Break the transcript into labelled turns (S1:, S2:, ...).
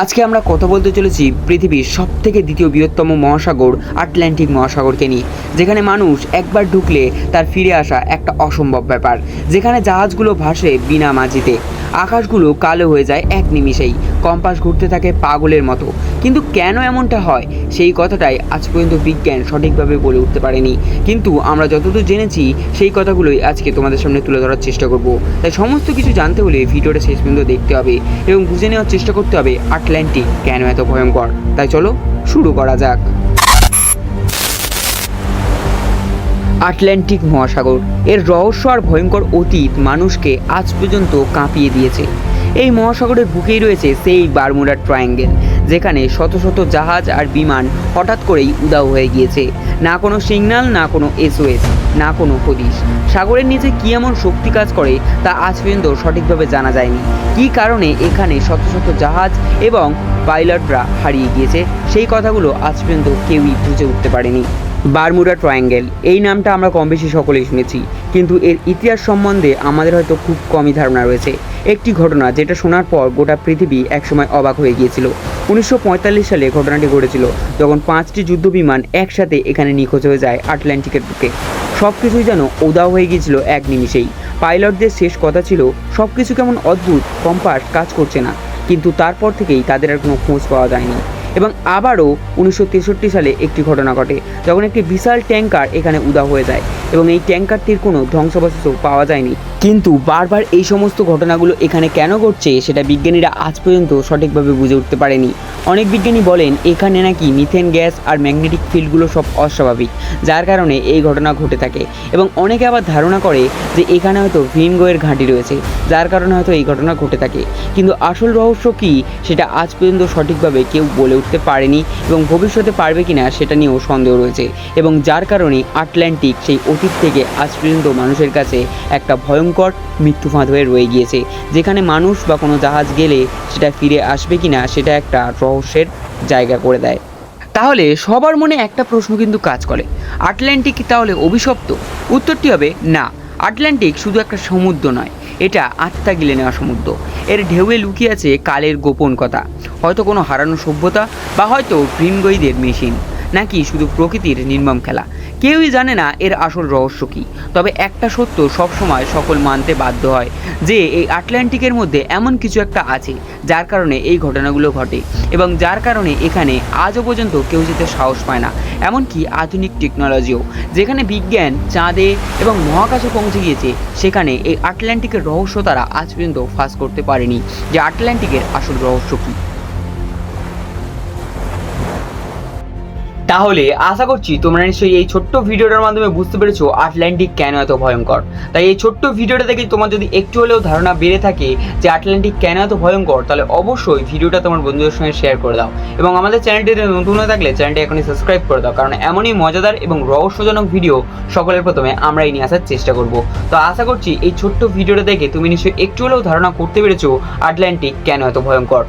S1: আজকে আমরা কথা বলতে চলেছি পৃথিবীর সব থেকে দ্বিতীয় বৃহত্তম মহাসাগর, আটলান্টিক মহাসাগরকে নিয়ে, যেখানে মানুষ একবার ঢুকলে তার ফিরে আসা একটা অসম্ভব ব্যাপার, যেখানে জাহাজগুলো ভাসে বিনা মাঝিতে। আকাশগুলো কালো হয়ে যায় এক নিমিষেই। কম্পাস ঘুরতে থাকে পাগলের মতো। কিন্তু কেন এমনটা হয়? সেই কথাটাই আজ পর্যন্ত বিজ্ঞান সঠিকভাবে বলে উঠতে পারেনি। কিন্তু আমরা যতদূর জেনেছি, সেই কথাগুলোই আজকে তোমাদের সামনে তুলে ধরার চেষ্টা করব। তাই সমস্ত কিছু জানতে হলে ভিডিওটা শেষ পর্যন্ত দেখতে হবে এবং বুঝে নেওয়ার চেষ্টা করতে হবে আটলান্টিক কেন এত ভয়ঙ্কর? তাই চলো শুরু করা যাক। আটলান্টিক মহাসাগর, এর রহস্য আর ভয়ঙ্কর অতীত মানুষকে আজ পর্যন্ত কাঁপিয়ে দিয়েছে। এই মহাসাগরের বুকেই রয়েছে সেই বারমুডার ট্রায়াঙ্গেল, যেখানে শত শত জাহাজ আর বিমান হঠাৎ করেই উদাও হয়ে গিয়েছে। না কোনো সিগন্যাল না কোনো এসওএস না কোনো হদিশ। সাগরের নিচে কী এমন শক্তি কাজ করে, তা আজ পর্যন্ত সঠিকভাবে জানা যায়নি। কী কারণে এখানে শত শত জাহাজ এবং পাইলটরা হারিয়ে গিয়েছে, সেই কথাগুলো আজ পর্যন্ত কেউই বুঝে উঠতে পারেনি। Bermuda Triangle. এই নামটা আমরা কম বেশি সকলেই শুনেছি। কিন্তু এর ইতিহাস সম্বন্ধে আমাদের হয়তো খুব কমই ধারণা রয়েছে। একটি ঘটনা যেটা শোনার পর গোটা পৃথিবী একসময় অবাক হয়ে গিয়েছিল। উনিশশো পঁয়তাল্লিশ সালে ঘটনাটি ঘটেছিল, যখন পাঁচটি যুদ্ধ বিমান একসাথে এখানে নিখোঁজ হয়ে যায় আটলান্টিকের বুকে। সব কিছুই যেন উদাও হয়ে গিয়েছিল এক নিমিষেই। পাইলটদের শেষ কথা ছিল সব কিছু কেমন অদ্ভুত, কম্পাস, কাজ করছে না। কিন্তু তারপর থেকেই তাদের আর কোনো খোঁজ পাওয়া যায়নি। এবং আবারও উনিশশো তেষট্টি সালে একটি ঘটনা ঘটে, যখন একটি বিশাল ট্যাঙ্কার এখানে উদা হয়ে যায় এবং এই ট্যাঙ্কারটির কোনো ধ্বংসাবশেষও পাওয়া যায়নি। কিন্তু বারবার এই সমস্ত ঘটনাগুলো এখানে কেন ঘটছে সেটা বিজ্ঞানীরা আজ পর্যন্ত সঠিকভাবে বুঝে উঠতে পারেনি। অনেক বিজ্ঞানী বলেন, এখানে নাকি মিথেন গ্যাস আর ম্যাগনেটিক ফিল্ডগুলো সব অস্বাভাবিক, যার কারণে এই ঘটনা ঘটে থাকে এবং অনেকে আবার ধারণা করে যে এখানে হয়তো ভিনগোয়ের ঘাঁটি রয়েছে, যার কারণে হয়তো এই ঘটনা ঘটে থাকে। কিন্তু আসল রহস্য কী সেটা আজ পর্যন্ত সঠিকভাবে কেউ বলে উঠতে পারেনি এবং ভবিষ্যতে পারবে কিনা সেটা নিয়েও সন্দেহ রয়েছে এবং যার কারণে আটলান্টিক সেই অতীত থেকে আজ পর্যন্ত মানুষের কাছে একটা ভয়ঙ্কর মৃত্যু ফাঁদ হয়ে রয়ে গিয়েছে। যেখানে মানুষ বা কোনো জাহাজ গেলে সেটা ফিরে আসবে কিনা সেটা একটা রহস্যের জায়গা করে দেয়। তাহলে সবার মনে একটা প্রশ্ন কিন্তু কাজ করে। আটলান্টিক তাহলে অভিশপ্ত? উত্তরটি হবে না। আটলান্টিক শুধু একটা সমুদ্র নয়। এটা আত্মা গিলে নেওয়া সমুদ্র। এর ঢেউয়ে লুকিয়ে আছে কালের গোপন কথা। হয়তো কোনো হারানো সভ্যতা বা হয়তো ভিনগইদের মেশিন। নাকি শুধু প্রকৃতির নির্মম খেলা? কেউই জানে না এর আসল রহস্য কী। তবে একটা সত্য সবসময় সকল মানতে বাধ্য হয় যে এই আটলান্টিকের মধ্যে এমন কিছু একটা আছে, যার কারণে এই ঘটনাগুলো ঘটে এবং যার কারণে এখানে আজও পর্যন্ত কেউ যেতে সাহস পায় না। এমনকি আধুনিক টেকনোলজিও, যেখানে বিজ্ঞান, চাঁদে এবং মহাকাশে পৌঁছে গিয়েছে, সেখানে এই আটলান্টিকের রহস্য তারা আজ পর্যন্ত ফাঁস করতে পারেনি যে আটলান্টিকের আসল রহস্য কী। তাহলে আশা করছি তোমরা নিশ্চয়ই এই ছোট্ট ভিডিওটার মাধ্যমে বুঝতে পেরেছ আটলান্টিক কেন এত ভয়ঙ্কর। তাই এই ছোট্ট ভিডিওটা দেখে তোমার যদি একটু হলেও ধারণা বেড়ে থাকে যে আটলান্টিক কেন এত ভয়ঙ্কর, তাহলে অবশ্যই ভিডিওটা তোমার বন্ধুদের সঙ্গে শেয়ার করে দাও। এবং আমাদের চ্যানেলটিতে নতুন হয়ে থাকলে চ্যানেলটি এখনই সাবস্ক্রাইব করে দাও, কারণ এমনই মজাদার এবং রহস্যজনক ভিডিও সকলের প্রথমে আমরাই নিয়ে আসার চেষ্টা করব। তো আশা করছি এই ছোট্ট ভিডিওটা দেখে তুমি নিশ্চয়ই একটু হলেও ধারণা করতে পেরেছ আটলান্টিক কেন এত ভয়ঙ্কর।